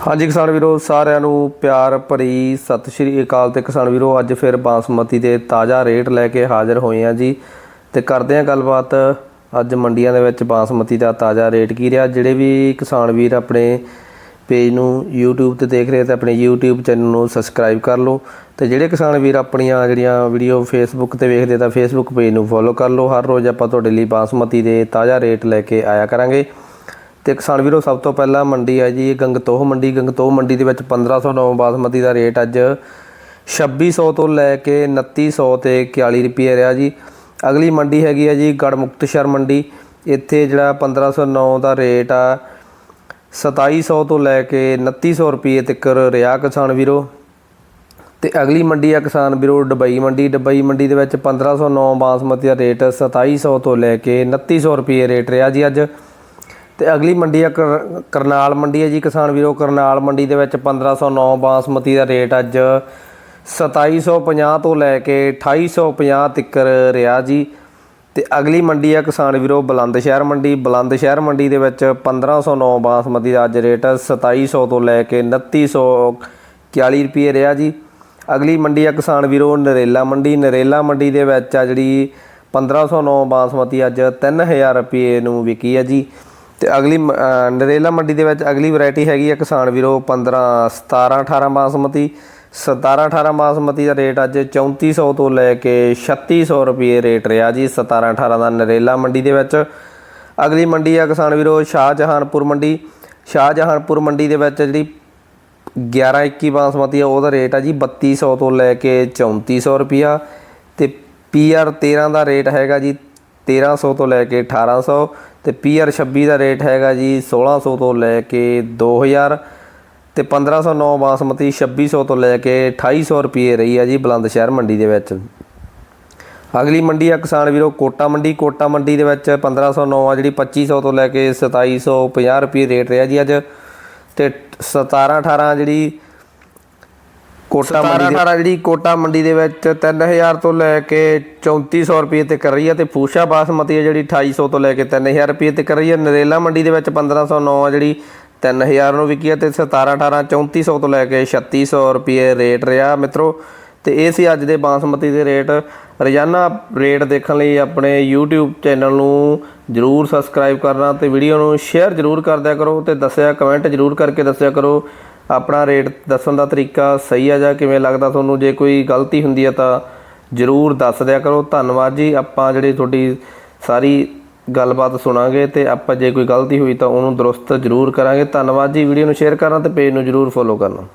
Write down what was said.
ਹਾਂਜੀ ਕਿਸਾਨ ਵੀਰੋ, ਸਾਰਿਆਂ ਨੂੰ ਪਿਆਰ ਭਰੀ ਸਤਿ ਸ਼੍ਰੀ ਅਕਾਲ ਤੇ ਕਿਸਾਨ ਵੀਰੋ, ਅੱਜ ਫਿਰ ਬਾਸਮਤੀ ਦੇ ਤਾਜ਼ਾ ਰੇਟ ਲੈ ਕੇ ਹਾਜ਼ਰ ਹੋਏ ਆ ਜੀ ਤੇ ਕਰਦੇ ਆ ਗੱਲਬਾਤ। ਅੱਜ ਮੰਡੀਆਂ ਦੇ ਵਿੱਚ ਬਾਸਮਤੀ ਦਾ ਤਾਜ਼ਾ ਰੇਟ ਕੀ ਰਿਹਾ? ਜਿਹੜੇ ਵੀ ਕਿਸਾਨ ਵੀਰ ਆਪਣੇ ਪੇਜ ਨੂੰ YouTube ਤੇ ਦੇਖ ਰਹੇ ਤੇ ਆਪਣੇ YouTube ਚੈਨਲ ਨੂੰ ਸਬਸਕ੍ਰਾਈਬ ਕਰ ਲਓ ਤੇ ਜਿਹੜੇ ਕਿਸਾਨ ਵੀਰ ਆਪਣੀਆਂ ਜਿਹੜੀਆਂ ਵੀਡੀਓ Facebook ਤੇ ਵੇਖਦੇ ਤਾਂ Facebook ਪੇਜ ਨੂੰ ਫੋਲੋ ਕਰ ਲਓ। ਹਰ ਰੋਜ਼ ਆਪਾਂ ਤੁਹਾਡੇ ਲਈ ਬਾਸਮਤੀ ਦੇ ਤਾਜ਼ਾ ਰੇਟ ਲੈ ਕੇ ਆਇਆ ਕਰਾਂਗੇ। ਤੇ ਕਿਸਾਨ ਵੀਰੋ, ਸਭ ਤੋਂ ਪਹਿਲਾਂ ਮੰਡੀ ਹੈ ਜੀ, ਗੰਗਤੋਹ ਮੰਡੀ। ਗੰਗਤੋਹ ਮੰਡੀ ਦੇ ਵਿੱਚ 1509 ਬਾਸਮਤੀ ਦਾ ਰੇਟ ਅੱਜ 2600 ਤੋਂ ਲੈ ਕੇ 2900 ਤੇ 41 ਰੁਪਏ ਰਿਹਾ ਜੀ। ਅਗਲੀ ਮੰਡੀ ਹੈਗੀ ਹੈ ਜੀ, ਗੜਮੁਕਤਸਰ ਮੰਡੀ। ਇੱਥੇ ਜਿਹੜਾ 1509 ਦਾ ਰੇਟ ਆ 2700 ਤੋਂ ਲੈ ਕੇ 2900 ਰੁਪਏ ਤੱਕ ਰਿਹਾ ਕਿਸਾਨ ਵੀਰੋ। ਤੇ ਅਗਲੀ ਮੰਡੀ ਆ ਕਿਸਾਨ ਵੀਰੋ ਦੁਬਈ ਮੰਡੀ। ਦੁਬਈ ਮੰਡੀ ਦੇ ਵਿੱਚ 1509 ਬਾਸਮਤੀ ਦਾ ਰੇਟ 2700 ਤੋਂ ਲੈ ਕੇ 2900 ਰੁਪਏ ਰੇਟ ਰਿਹਾ ਜੀ ਅੱਜ। ਤੇ ਅਗਲੀ ਮੰਡੀ ਆ ਕਰ- ਕਰਨਾਲ ਮੰਡੀ ਹੈ ਜੀ ਕਿਸਾਨ ਵੀਰੋ, ਕਰਨਾਲ ਮੰਡੀ ਦੇ ਵਿੱਚ 1509 ਬਾਸਮਤੀ ਦਾ ਰੇਟ ਅੱਜ 2750 ਤੋਂ ਲੈ ਕੇ 2850 ਤੱਕ ਰਿਹਾ ਜੀ। ਤੇ ਅਗਲੀ ਮੰਡੀ ਆ ਕਿਸਾਨ ਵੀਰੋ, ਬੁਲੰਦ ਸ਼ਹਿਰ ਮੰਡੀ। ਬੁਲੰਦ ਸ਼ਹਿਰ ਮੰਡੀ ਦੇ ਵਿੱਚ 1509 ਬਾਸਮਤੀ ਦਾ ਅੱਜ ਰੇਟ 2700 ਤੋਂ ਲੈ ਕੇ 2940 ਰੁਪਏ ਰਿਹਾ ਜੀ। ਅਗਲੀ ਮੰਡੀ ਆ ਕਿਸਾਨ ਵੀਰੋ, ਨਰੇਲਾ ਮੰਡੀ। ਨਰੇਲਾ ਮੰਡੀ ਦੇ ਵਿੱਚ ਆ ਜਿਹੜੀ 1509 ਬਾਸਮਤੀ ਅੱਜ 3000 ਰੁਪਏ ਨੂੰ ਵਿਕੀ ਹੈ ਜੀ। ਤੇ ਅਗਲੀ ਮ- ਨਰੇਲਾ ਮੰਡੀ ਦੇ ਵਿੱਚ ਅਗਲੀ ਵੈਰਾਈਟੀ ਹੈਗੀ ਆ ਕਿਸਾਨ ਵੀਰੋ 15 17 18 ਬਾਸਮਤੀ। 17 18 ਬਾਸਮਤੀ ਦਾ ਰੇਟ ਅੱਜ 3400 ਤੋਂ ਲੈ ਕੇ 3600 ਰੁਪਏ ਰੇਟ ਰਿਹਾ ਜੀ 17 18 ਦਾ ਨਰੇਲਾ ਮੰਡੀ ਦੇ ਵਿੱਚ। ਅਗਲੀ ਮੰਡੀ ਆ ਕਿਸਾਨ ਵੀਰੋ ਸ਼ਾਹਜਹਾਨਪੁਰ ਮੰਡੀ। ਸ਼ਾਹਜਹਾਨਪੁਰ ਮੰਡੀ ਦੇ ਵਿੱਚ ਜਿਹੜੀ 11 21 ਬਾਸਮਤੀ ਆ, ਉਹਦਾ ਰੇਟ ਆ ਜੀ 3200 ਤੋਂ ਲੈ ਕੇ 3400 ਰੁਪਿਆ ਤੇ ਪੀਆਰ 13 ਦਾ ਰੇਟ ਹੈਗਾ ਜੀ 1300 ਤੋਂ ਲੈ ਕੇ 1800 ਤੇ ਪੀਆਰ 26 ਦਾ ਰੇਟ ਹੈਗਾ ਜੀ 1600 ਤੋਂ ਲੈ ਕੇ 2000 ਤੇ 1509 ਬਾਸਮਤੀ 2600 ਤੋਂ ਲੈ ਕੇ 2800 ਰੁਪਏ ਰਹੀ ਆ ਜੀ ਬੁਲੰਦ ਸ਼ਹਿਰ ਮੰਡੀ ਦੇ ਵਿੱਚ। ਅਗਲੀ ਮੰਡੀ ਆ ਕਿਸਾਨ ਵੀਰੋ ਕੋਟਾ ਮੰਡੀ। ਕੋਟਾ ਮੰਡੀ ਦੇ ਵਿੱਚ 1509 ਆ ਜਿਹੜੀ 2500 ਤੋਂ ਲੈ ਕੇ 2750 ਰੁਪਏ ਰੇਟ ਰਿਹਾ ਜੀ ਅੱਜ ਤੇ 17 18 ਜਿਹੜੀ ਕੋਟਾ ਮੰਡੀ 18 ਜਿਹੜੀ ਕੋਟਾ ਮੰਡੀ ਦੇ ਵਿੱਚ 3000 ਤੋਂ ਲੈ ਕੇ 3400 ਰੁਪਏ ਤੇ ਕਰ ਰਹੀ ਹੈ ਤੇ ਫੂਸ਼ਾ ਬਾਸਮਤੀ ਹੈ ਜਿਹੜੀ 2800 ਤੋਂ ਲੈ ਕੇ 3000 ਰੁਪਏ ਤੇ ਕਰ ਰਹੀ ਹੈ ਨਰੇਲਾ ਮੰਡੀ ਦੇ ਵਿੱਚ 1509 ਆ ਜਿਹੜੀ 3000 ਨੂੰ ਵਿਕੀ ਹੈ ਤੇ 17 18 3400 ਤੋਂ ਲੈ ਕੇ 3600 ਰੁਪਏ ਰੇਟ ਰਿਹਾ ਮਿੱਤਰੋ। ਤੇ ਇਹ ਸੀ ਅੱਜ ਦੇ ਬਾਸਮਤੀ ਦੇ ਰੇਟ। ਰੋਜ਼ਾਨਾ ਰੇਟ ਦੇਖਣ ਲਈ ਆਪਣੇ YouTube ਚੈਨਲ ਨੂੰ ਜਰੂਰ ਸਬਸਕ੍ਰਾਈਬ ਕਰਨਾ ਤੇ ਵੀਡੀਓ ਨੂੰ ਸ਼ੇਅਰ ਜਰੂਰ ਕਰਦਿਆ ਕਰੋ ਤੇ ਦੱਸਿਆ, ਕਮੈਂਟ ਜਰੂਰ ਕਰਕੇ ਦੱਸਿਆ ਕਰੋ। ਆਪਣਾ ਰੇਟ ਦੱਸਣ ਦਾ ਤਰੀਕਾ ਸਹੀ ਆ ਜਾਂ ਕਿਵੇਂ ਲੱਗਦਾ ਤੁਹਾਨੂੰ? ਜੇ ਕੋਈ ਗਲਤੀ ਹੁੰਦੀ ਹੈ ਤਾਂ ਜਰੂਰ ਦੱਸ ਦਿਆ ਕਰੋ। ਧੰਨਵਾਦ ਜੀ। ਆਪਾਂ ਜਿਹੜੀ ਤੁਹਾਡੀ ਸਾਰੀ ਗੱਲਬਾਤ ਸੁਣਾਂਗੇ ਤੇ ਆਪਾਂ ਜੇ ਕੋਈ ਗਲਤੀ ਹੋਈ ਤਾਂ ਉਹਨੂੰ ਦਰੁਸਤ ਜਰੂਰ ਕਰਾਂਗੇ। ਧੰਨਵਾਦ ਜੀ। ਵੀਡੀਓ ਨੂੰ ਸ਼ੇਅਰ ਕਰਨਾ ਤੇ ਪੇਜ ਨੂੰ ਜਰੂਰ ਫੋਲੋ ਕਰਨਾ।